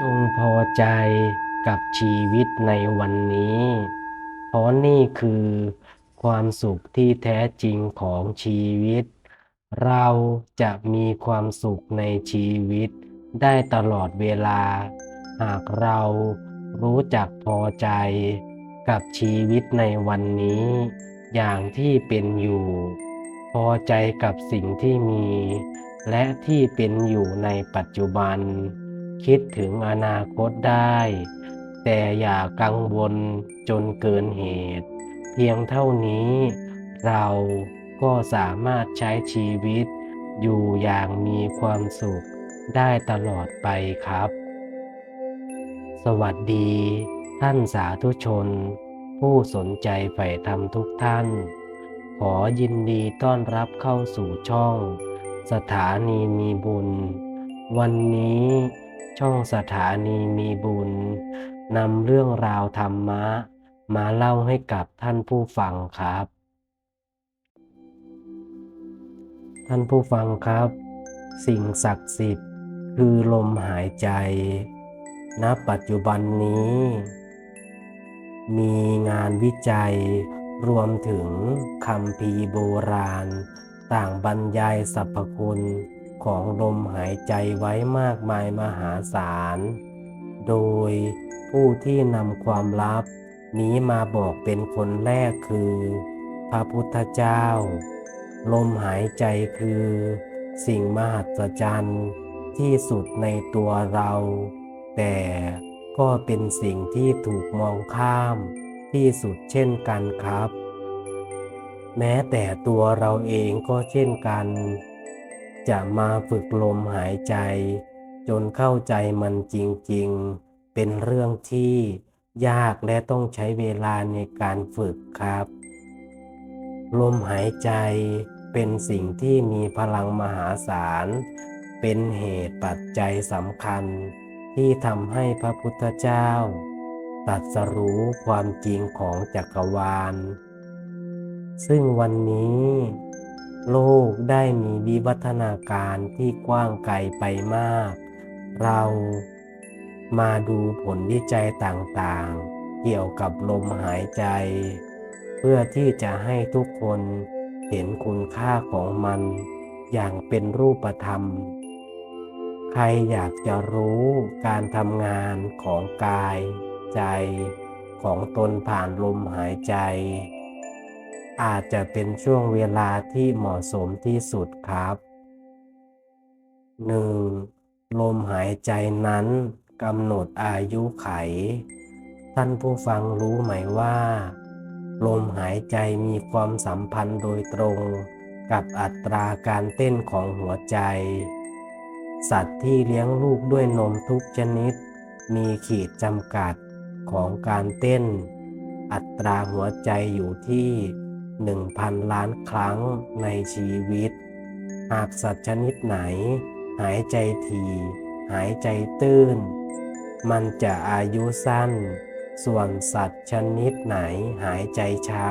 จงพอใจกับชีวิตในวันนี้ เพราะนี่คือความสุขที่แท้จริงของชีวิต เราจะมีความสุขในชีวิตได้ตลอดเวลา หากเรารู้จักพอใจกับชีวิตในวันนี้ อย่างที่เป็นอยู่ พอใจกับสิ่งที่มี และที่เป็นอยู่ในปัจจุบัน คิดถึงอนาคตได้ แต่อย่ากังวลจนเกินเหตุ เพียงเท่านี้ เราก็สามารถใช้ชีวิต อยู่อย่างมีความสุขได้ตลอดไปครับ สวัสดี ท่านสาธุชน ผู้สนใจใฝ่ธรรมทุกท่าน ขอยินดีต้อนรับเข้าสู่ช่อง สถานีมีบุญ วันนี้ ช่องสถานีมีบุญนำเรื่องราวธรรมะ มาเล่าให้กับท่านผู้ฟังครับ ท่านผู้ฟังครับ สิ่งศักดิ์สิทธิ์คือลมหายใจ ณ ปัจจุบันนี้ มีงานวิจัยรวมถึงคำพีโบราณ ต่างบรรยายสรรพคุณ ของลมหายใจไว้มากมายมหาศาล โดยผู้ที่นำความลับ นี้มาบอกเป็นคนแรกคือ พระพุทธเจ้า ลมหายใจคือ สิ่งมหัศจรรย์ที่สุดในตัวเรา แต่ก็เป็นสิ่งที่ถูกมองข้ามที่สุดเช่นกันครับ แม้แต่ตัวเราเองก็เช่นกัน จะมาฝึกลมหายใจ จนเข้าใจมันจริงๆ เป็นเรื่องที่ยากและต้องใช้เวลาในการฝึกครับ ลมหายใจเป็นสิ่งที่มีพลังมหาศาล เป็นเหตุปัจจัยสำคัญ ที่ทำให้พระพุทธเจ้าตรัสรู้ความจริงของจักรวาล ซึ่งวันนี้ โลกได้มีวิวัฒนาการที่กว้างไกลไปมาก เรามาดูผลวิจัยต่างๆ เกี่ยวกับลมหายใจ เพื่อที่จะให้ทุกคนเห็นคุณค่าของมันอย่างเป็นรูปธรรม ใครอยากจะรู้การทำงานของกาย ใจของตนผ่านลมหายใจ อาจจะเป็นช่วงเวลาที่เหมาะสมที่สุดครับ 1. ลมหายใจนั้นกำหนดอายุไข ท่านผู้ฟังรู้ไหมว่า ลมหายใจมีความสัมพันธ์โดยตรงกับอัตราการเต้นของหัวใจ สัตว์ที่เลี้ยงลูกด้วยนมทุกชนิด มีขีดจำกัดของการเต้น อัตราหัวใจอยู่ที่ 1,000 ล้านครั้งในชีวิต หากสัตว์ชนิดไหน หายใจทีหายใจตื้น มันจะอายุสั้น ส่วนสัตว์ชนิดไหนหายใจช้า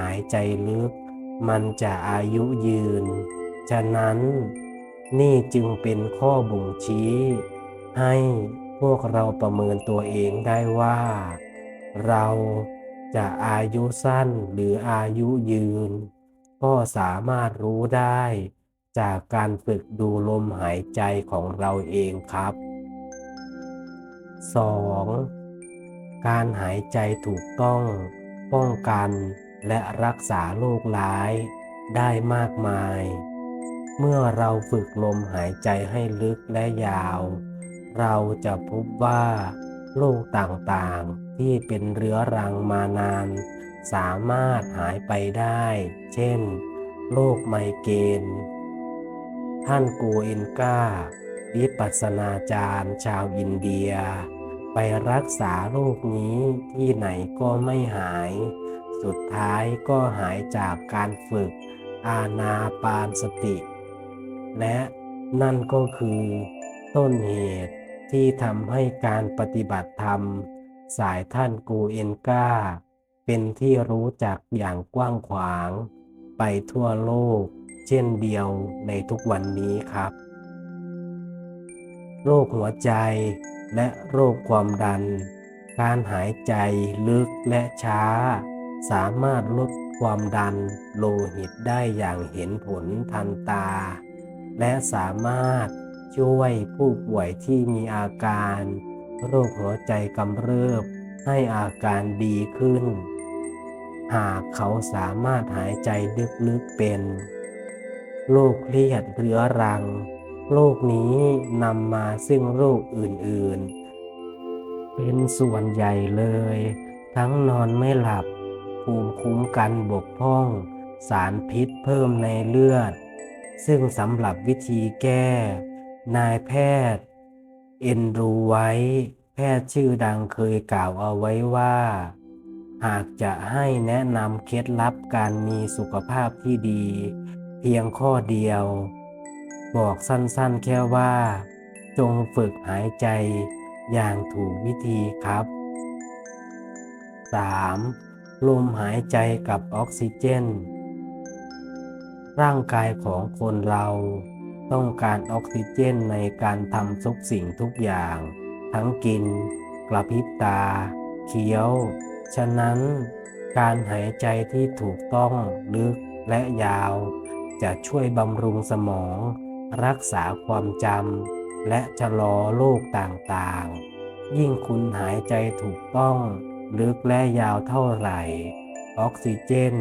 หายใจลึก มันจะอายุยืน ฉะนั้น นี่จึงเป็นข้อบ่งชี้ ให้พวกเราประเมินตัวเองได้ว่า เรา จะอายุสั้นหรืออายุยืน ก็สามารถรู้ได้ จากการฝึกดูลมหายใจของเราเองครับ 2. การหายใจถูกต้อง ป้องกันและรักษาโรคร้ายได้มากมาย เมื่อเราฝึกลมหายใจให้ลึกและยาว เราจะพบว่าโรคต่างๆ ที่เป็นเรื้อรังมานาน สามารถหายไปได้ เช่น โรคไมเกรน ท่านกูเอนกาวิปัสนาจารย์ชาวอินเดีย ไปรักษาโรคนี้ที่ไหนก็ไม่หาย สุดท้ายก็หายจากการฝึกอาณาปานสติ และนั่นก็คือ ต้นเหตุที่ทำให้การปฏิบัติธรรม สายท่านกูเอนกาเป็นที่รู้จักอย่างกว้างขวาง ไปทั่วโลก เช่นเดียวในทุกวันนี้ครับ โรคหัวใจและโรคความดัน การหายใจลึกและช้า สามารถลดความดันโลหิตได้อย่างเห็นผลทันตา และสามารถช่วยผู้ป่วยที่มีอาการ โรคหัวใจกำเริบให้อาการดีขึ้น หากเขาสามารถหายใจลึกๆเป็น โรคเครียดเรื้อรัง โรคนี้นำมาซึ่งโรคอื่นๆ เป็นส่วนใหญ่เลย ทั้งนอนไม่หลับ ภูมิคุ้มกันบกพร่อง สารพิษเพิ่มในเลือด ซึ่งสำหรับวิธีแก้ นายแพทย์ เอ็นรูไว้ แพทย์ชื่อดังเคยกล่าวเอาไว้ว่า หากจะให้แนะนำเคล็ดลับการมีสุขภาพที่ดี เพียงข้อเดียว บอกสั้นๆแค่ว่า จงฝึกหายใจอย่างถูกวิธีครับ 3. ลมหายใจกับออกซิเจน ร่างกายของคนเรา ต้องการออกซิเจนในการทำทุกสิ่งทุกอย่าง ทั้งกิน กระพริบตา เคี้ยว ฉะนั้นการหายใจที่ถูกต้องลึกและยาว จะช่วยบำรุงสมอง รักษาความจำและชะลอโรคต่างๆ ยิ่งคุณหายใจถูกต้อง ลึกและยาวเท่าไหร่ ออกซิเจน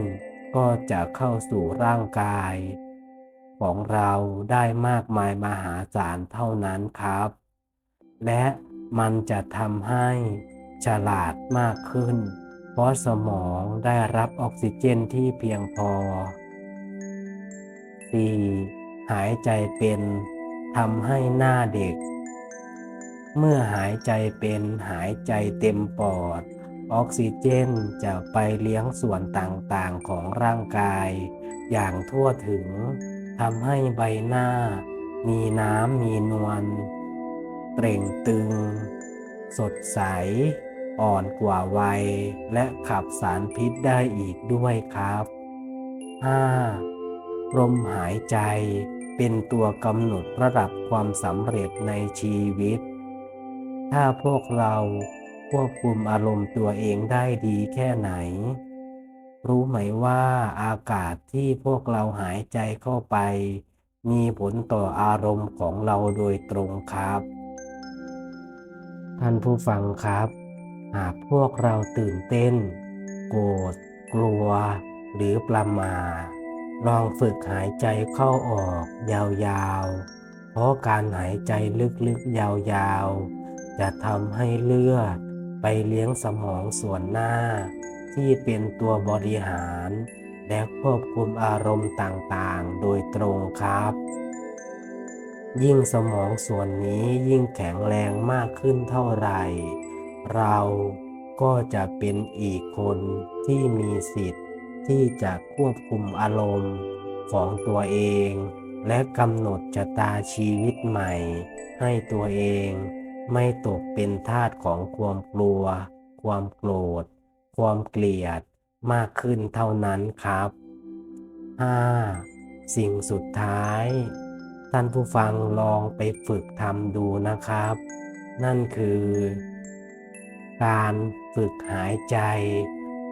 ก็จะเข้าสู่ร่างกาย ของเราได้มากมายมหาศาลเท่านั้นครับ และมันจะทำให้ฉลาดมากขึ้น เพราะสมองได้รับออกซิเจนที่เพียงพอ 4. หายใจเป็นทำให้หน้าเด็ก เมื่อหายใจเป็นหายใจเต็มปอด ออกซิเจนจะไปเลี้ยงส่วนต่างๆของร่างกาย อย่างทั่วถึง ทำให้ใบหน้า มีน้ำมีนวลเต่งตึง สดใส อ่อนกว่าวัย และขับสารพิษได้อีกด้วยครับ 5. ลมหายใจเป็นตัวกำหนดระดับความสำเร็จในชีวิต ถ้าพวกเราควบคุมอารมณ์ตัวเองได้ดีแค่ไหน รู้ไหมว่าอากาศที่พวกเราหายใจเข้าไป มีผลต่ออารมณ์ของเราโดยตรงครับ ท่านผู้ฟังครับ หากพวกเราตื่นเต้น โกรธกลัว หรือประมาลองฝึกหายใจเข้าออกยาวๆ เพราะการหายใจลึกๆยาวๆ จะทำให้เลือดไปเลี้ยงสมองส่วนหน้า ที่เป็นตัวบริหาร และควบคุมอารมณ์ต่างๆ โดยตรงครับ ยิ่งสมองส่วนนี้ยิ่งแข็งแรงมากขึ้นเท่าไหร่ เราก็จะเป็นอีกคนที่มีสิทธิ์ที่จะควบคุมอารมณ์ของตัวเอง และกำหนดชะตาชีวิตใหม่ ให้ตัวเองไม่ตกเป็นทาสของความกลัว ความโกรธ ความเกลียดมากขึ้นเท่านั้นครับ 5. สิ่งสุดท้าย ท่านผู้ฟังลองไปฝึกทำดูนะครับ นั่นคือ การฝึกหายใจ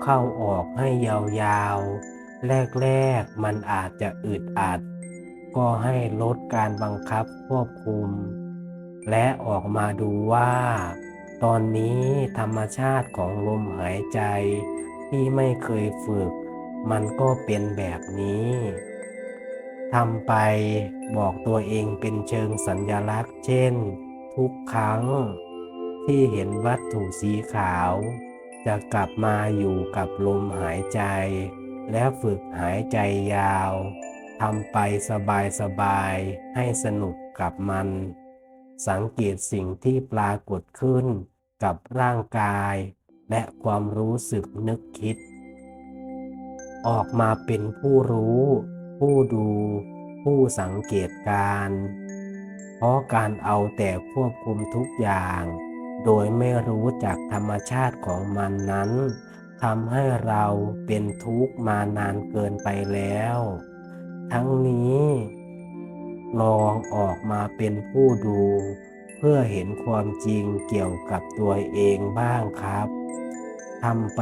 เข้าออกให้ยาวๆ แรกๆมันอาจจะอึดอัด ก็ให้ลดการบังคับควบคุม และออกมาดูว่า ตอนนี้ธรรมชาติของลมหายใจที่ไม่เคยฝึก มันก็เป็นแบบนี้ทำไปบอกตัวเองเป็นเชิงสัญญลักษณ์ เช่น ทุกครั้ง ที่เห็นวัตถุสีขาว จะกลับมาอยู่กับลมหายใจ และฝึกหายใจยาวทำไปสบายๆให้สนุกกับมัน สังเกตสิ่งที่ปรากฏขึ้นกับร่างกาย และความรู้สึกนึกคิด ออกมาเป็นผู้รู้ ผู้ดู ผู้สังเกตการ เพราะการเอาแต่ควบคุมทุกอย่าง โดยไม่รู้จักธรรมชาติของมันนั้นทำให้เราเป็นทุกข์มานานเกินไปแล้ว ทั้งนี้ ลองออกมาเป็นผู้ดู เพื่อเห็นความจริงเกี่ยวกับตัวเองบ้างครับทำไป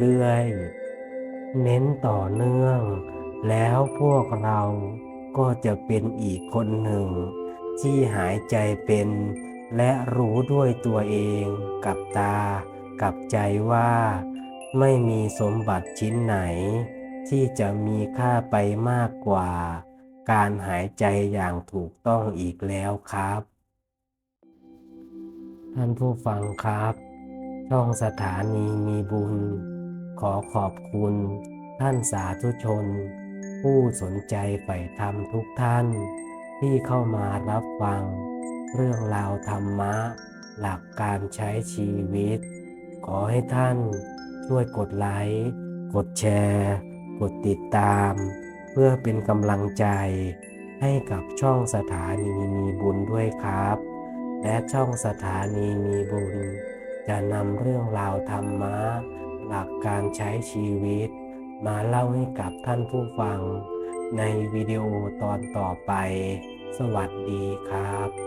เรื่อยๆ เน้นต่อเนื่อง แล้วพวกเราก็จะเป็นอีกคนหนึ่ง ที่หายใจเป็น และรู้ด้วยตัวเองกับตา กับใจว่า ไม่มีสมบัติชิ้นไหน ที่จะมีค่าไปมากกว่า การหายใจอย่างถูกต้องอีกแล้วครับ ท่านผู้ฟังครับ ช่องสถานีมีบุญ ขอขอบคุณ ท่านสาธุชน ผู้สนใจใฝ่ธรรมทุกท่าน ที่เข้ามารับฟัง เรื่องราวธรรมะ หลักการใช้ชีวิต ขอให้ท่านช่วยกดไลค์ กดแชร์ กดติดตาม พื่อเป็นกำลังใจให้กับช่องสถานีมีบุญด้วยครับ และช่องสถานีมีบุญ จะนำเรื่องราวธรรมะ หลักการใช้ชีวิต มาเล่าให้กับท่านผู้ฟัง ในวิดีโอตอนต่อไป สวัสดีครับ